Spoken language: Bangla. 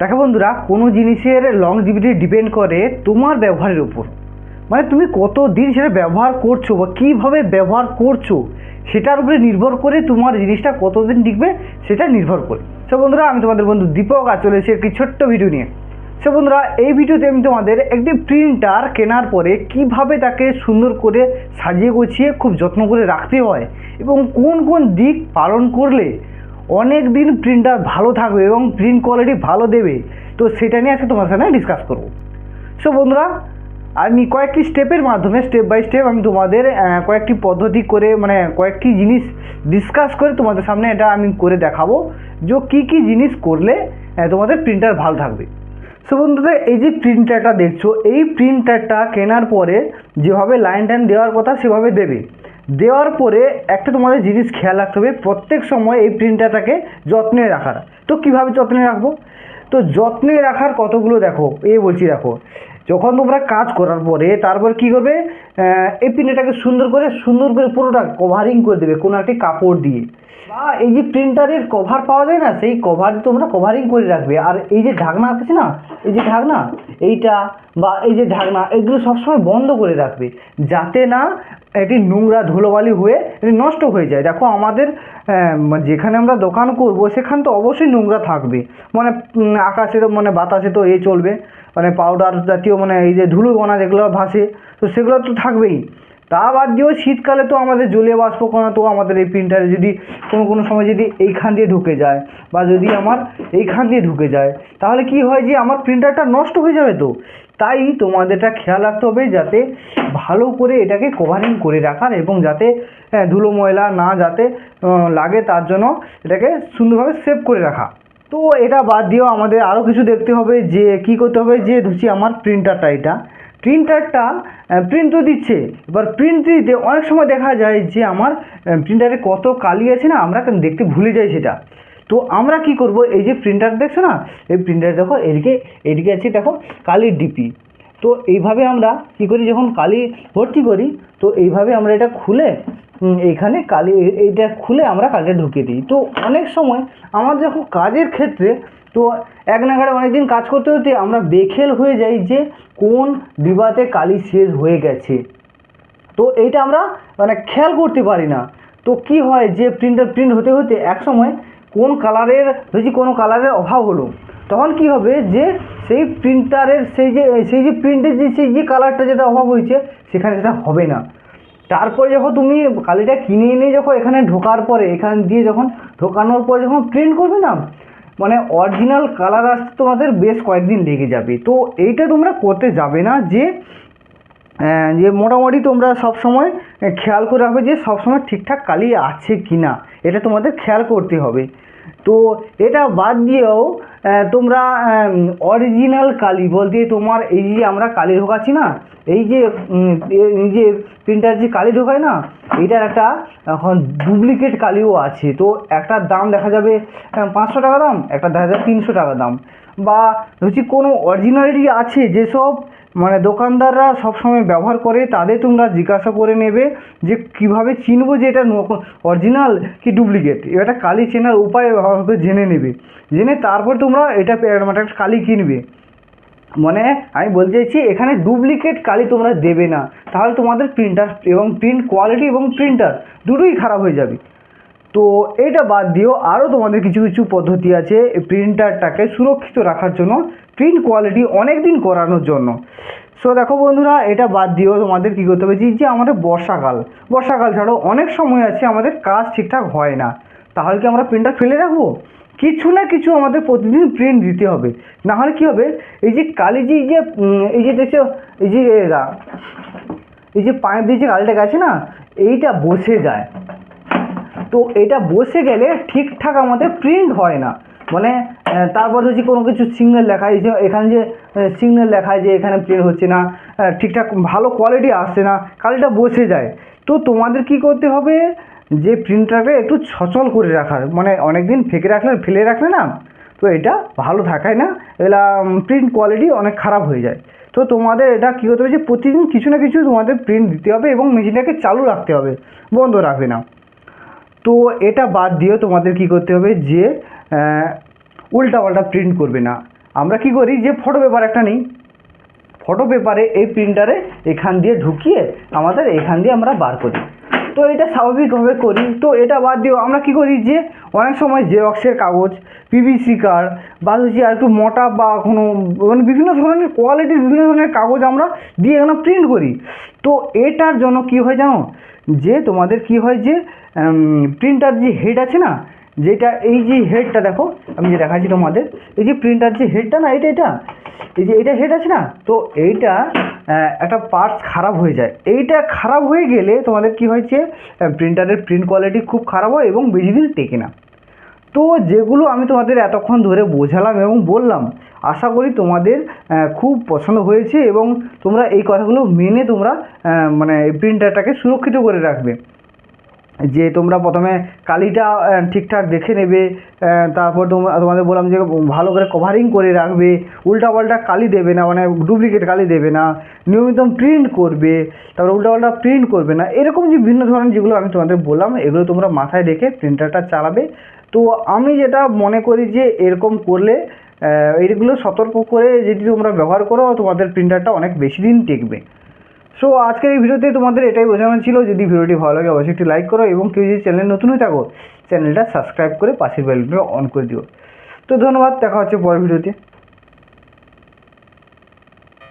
দেখো বন্ধুরা, কোনো জিনিসের লংজিভিটি ডিপেন্ড করে তোমার ব্যবহারের উপর। মানে তুমি কত দিন সেটা ব্যবহার করছ বা কীভাবে ব্যবহার করছ, সেটার উপরে নির্ভর করে তোমার জিনিসটা কতদিন টিকবে, সেটা নির্ভর করে। সো বন্ধুরা, আমি তোমাদের বন্ধু দীপক আর চলে এসেছি একটি ছোট্ট ভিডিও নিয়ে। সো বন্ধুরা, এই ভিডিওতে আমি তোমাদের একটি প্রিন্টার কেনার পরে কীভাবে তাকে সুন্দর করে সাজিয়ে গুছিয়ে খুব যত্ন করে রাখতে হয় এবং কোন কোন দিক পালন করলে অনেক দিন প্রিন্টার ভালো থাকবে এবং প্রিন্ট কোয়ালিটি ভালো দেবে। তো সেটা নিয়ে আজকে তোমার সাথে ডিসকাস করব। সো বন্ধুরা, আমি কয়েকটি স্টেপের মাধ্যমে স্টেপ বাই স্টেপ আমি তোমাদের কয়েকটি পদ্ধতি করে মানে কয়েকটি জিনিস ডিসকাস করে তোমাদের সামনে এটা আমি করে দেখাবো যে কী কী জিনিস করলে তোমাদের প্রিন্টার ভালো থাকবে। সো বন্ধুরা, এই যে প্রিন্টারটা দেখছ, এই প্রিন্টারটা কেনার পরে যেভাবে লাইন টাইন দেওয়ার কথা সেভাবে দেবে। দেওয়ার পরে একটা তোমাদের জিনিস খেয়াল রাখতে হবে, প্রত্যেক সময় এই প্রিন্টারটাকে যত্নে রাখার। তো কীভাবে যত্নে রাখব? তো যত্নে রাখার কতগুলো দেখো, এ বলছি দেখো, যখন তোমরা কাজ করার পরে তারপর কি করবে এই প্রিন্টারটাকে সুন্দর করে সুন্দর করে পুরোটা কভারিং করে দেবে কোনো একটি কাপড় দিয়ে। বা এই যে প্রিন্টারের কভার পাওয়া যায় না, সেই কভার তোমরা কভারিং করে রাখবে। আর এই যে ঢাকনা আছে না, এই যে ঢাকনা, এইটা বা এই যে ঢাকনা, এগুলো সবসময় বন্ধ করে রাখবে। যাতে না এটি নোংরা ধুলোবালি হয়ে এটি নষ্ট হয়ে যায়। দেখো, আমাদের যেখানে আমরা দোকান করব, সেখান তো অবশ্যই নোংরা থাকবে। মানে আকাশে তো মানে বাতাসে তো এ চলবে। মানে পাউডার জাতীয় মানে এই যে ধুলো কণা যেগুলো ভাসে, তো সেগুলো তো থাকবেই। তা বাদ দিয়েও শীতকালে তো আমাদের জলীয় বাষ্প কণা তো আমাদের এই প্রিন্টারে যদি কোনো কোনো সময় যদি এইখান দিয়ে ঢুকে যায়, বা যদি আমার এইখান দিয়ে ঢুকে যায়, তাহলে কি হয় যে আমার প্রিন্টারটা নষ্ট হয়ে যাবে তো? তাই তোমাদের এটা খেয়াল রাখতে হবে যাতে ভালো করে এটাকে কভারিং করে রাখার এবং যাতে ধুলো ময়লা না যাতে লাগে তার জন্য এটাকে সুন্দরভাবে সেভ করে রাখা। তো এটা বাদ দিয়েও আমাদের আরও কিছু দেখতে হবে যে কি করতে হবে যে ধরছি আমার প্রিন্টারটা এটা। প্রিন্টারটা প্রিন্ট তো দিচ্ছে। এবার প্রিন্ট দিতে অনেক সময় দেখা যায় যে আমার প্রিন্টারে কত কালি আছে না, আমরা দেখতে ভুলে যাই সেটা। তো আমরা কি করব? এই যে প্রিন্টার দেখছ না? এই প্রিন্টার দেখো এদিকে এদিকে আছে দেখো কালির ডিপি। তো এইভাবে আমরা কি করি? যখন কালি ভর্তি করি তো এইভাবে আমরা এটা খুলে উম, এইখানে কালি এইটা খুলে আমরা কালিটা ঢুকিয়ে দিই। তো অনেক সময় আমার যখন কাজের ক্ষেত্রে তো এক নাগাড়ে অনেকদিন কাজ করতে করতে আমরা বেখেল হয়ে যাই যে কোন ডিবাতে কালি শেষ হয়ে গেছে। তো এইটা আমরা মানে খেয়াল করতে পারি না। তো কি হয় যে প্রিন্টার প্রিন্ট হতে হতে এক সময় কোন কালারের, যদি কোনো কালারের অভাব হলো, তখন কি হবে যে সেই প্রিন্টারের সেই যে সেই যে প্রিন্টের যে, সেই যে কালারটা যেটা অভাব হয়েছে, সেখানে সেটা হবে না। তারপরে যখন তুমি কালিটা কিনে এনে যখন এখানে ঢোকার পরে, এখান দিয়ে যখন ঢোকানোর পরে যখন প্রিন্ট করবে না মানে অরিজিনাল কালার আসতে তোমাদের বেশ কয়েকদিন লেগে যাবে। তো এইটা তোমরা করতে যাবে না যে যে মোটামুটি তোমরা সব সময় খেয়াল করে রাখবে যে সব সময় ঠিকঠাক কালি আছে কি না এটা তোমাদের খেয়াল করতে হবে। তো এটা বাদ দিয়েও তোমরা অরিজিনাল কালি বলতে তোমার এই যে আমরা কালি ঢোকাচ্ছি না, এই যে এই যে প্রিন্টার যে কালি ঢোকায় না, এটার একটা, এখন ডুপ্লিকেট কালিও আছে। তো একটা দাম দেখা যাবে পাঁচশো টাকা দাম, একটা দেখা যাবে তিনশো টাকা দাম। বা হচ্ছে কোনো অরিজিনালিটি আছে যেসব মানে দোকানদাররা সবসময় ব্যবহার করে, তাদের তোমরা জিজ্ঞাসা করে নেবে যে কীভাবে চিনবো যে এটা অরিজিনাল কি ডুপ্লিকেট এটা কালি চেনার উপায় জেনে নেবে। জেনে তারপর তোমরা এটা মানে একটা কালি কিনবে। মানে আমি বলতে চাইছি, এখানে ডুপ্লিকেট কালি তোমরা দেবে না। তাহলে তোমাদের প্রিন্টার এবং প্রিন্ট কোয়ালিটি এবং প্রিন্টার দুটোই খারাপ হয়ে যাবে। তো এটা বাদ দিয়েও আরও তোমাদের কিছু কিছু পদ্ধতি আছে প্রিন্টারটাকে সুরক্ষিত রাখার জন্য। প্রিন্ট কোয়ালিটি অনেক দিন করানোর জন্য। সো দেখো বন্ধুরা এটা বাদ দিয়েও তোমাদের কী করতে হবে? যে আমাদের বর্ষাকাল বর্ষাকাল ছাড়াও অনেক সময় আছে আমাদের কাজ ঠিকঠাক হয় না। তাহলে কি আমরা প্রিন্টার ফেলে রাখব? কিছু না কিছু আমাদের প্রতিদিন প্রিন্ট দিতে হবে। না হলে কী হবে? এই যে কালি যে যে এই যে দেখছ এই যে এরা, এই যে পাইপ দিয়ে যে কালিটা গেছে না এইটা বসে যায়। তো এটা বসে গেলে ঠিকঠাক আমাদের প্রিন্ট হয় না। মানে তারপর হচ্ছে কোনো কিছু সিগন্যাল লেখা যে, এখানে যে সিগন্যাল লেখায় যে এখানে প্রিন্ট হচ্ছে না ঠিকঠাক ভালো কোয়ালিটি আসছে না, কালিটা বসে যায়। তো তোমাদের কি করতে হবে? যে প্রিন্টারটা একটু সচল করে রাখার মানে অনেক দিন ফেকে রাখলে, ফেলে রাখলে না, তো এটা ভালো থাকায় না এগুলা প্রিন্ট কোয়ালিটি অনেক খারাপ হয়ে যায়। তো তোমাদের এটা কী করতে হবে যে, প্রতিদিন কিছু না কিছু তোমাদের প্রিন্ট দিতে হবে এবং মেশিনটাকে চালু রাখতে হবে, বন্ধ রাখবে না। তো এটা বাদ দিয়েও তোমাদের কি করতে হবে যে উল্টা পাল্টা প্রিন্ট করবে না। আমরা কি করি যে ফটো পেপার একটা নিই। ফটো পেপারে এই প্রিন্টারে এখান দিয়ে ঢুকিয়ে আমাদের এখান দিয়ে আমরা বার করি। তো এটা স্বাভাবিকভাবে করি। তো এটা বাদ দিয়েও আমরা কি করি যে অনেক সময় জেরক্সের কাগজ পিভিসি কার্ড বা হচ্ছে আর একটু মোটা বা কোনো মানে বিভিন্ন ধরনের কোয়ালিটির বিভিন্ন ধরনের কাগজ আমরা দিয়ে এখানে প্রিন্ট করি। তো এটার জন্য কি হয় জানো? যে তোমাদের কি হয় যে প্রিন্টার যে হেড আছে না যেটা এই যে হেডটা দেখো, আমি যে দেখাচ্ছি তোমাদের, এই যে প্রিন্টার যে হেডটা না, এটা এটা? এই যে এটা হেড আছে না? তো এইটা একটা পার্টস খারাপ হয়ে যায়। এইটা খারাপ হয়ে গেলে তোমাদের কি হয়েছে? প্রিন্টারের প্রিন্ট কোয়ালিটি খুব খারাপ হয় এবং বেশি দিন টেকে না। তো যেগুলো আমি তোমাদের এতক্ষণ ধরে বোঝালাম এবং বললাম, আশা করি তোমাদের খুব পছন্দ হয়েছে এবং তোমরা এই কথাগুলো মেনে তোমরা মানে প্রিন্টারটাকে সুরক্ষিত করে রাখবে। যে তোমরা প্রথমে কালিটা ঠিকঠাক দেখে নেবে তারপর তোমাদের বললাম যে ভালো করে কভারিং করে রাখবে, উল্টাপাল্টা কালি দেবে না মানে ডুপ্লিকেট কালি দেবে না, নিয়মিত প্রিন্ট করবে, তারপর উল্টাপাল্টা প্রিন্ট করবে না, এরকম যে বিভিন্ন ধরনের যেগুলো আমি তোমাদের বললাম, এগুলো তোমরা মাথায় রেখে প্রিন্টারটা চালাবে। তো আমি যেটা মনে করি যে এরকম করলে এইগুলো সতর্ক করে যদি তোমরা ব্যবহার করো, তোমাদের প্রিন্টারটা অনেক বেশি দিন টিকবে। সো আজকের এই ভিডিওতে তোমাদের এটাই বোঝানো ছিল, যদি ভিডিওটি ভালো লাগে অবশ্যই একটি লাইক করো এবং কেউ যদি চ্যানেল নতুন হয়ে থাকো চ্যানেলটা সাবস্ক্রাইব করে পাশের বেলটা অন করে দিও। তো ধন্যবাদ, দেখা হচ্ছে পরের ভিডিওতে।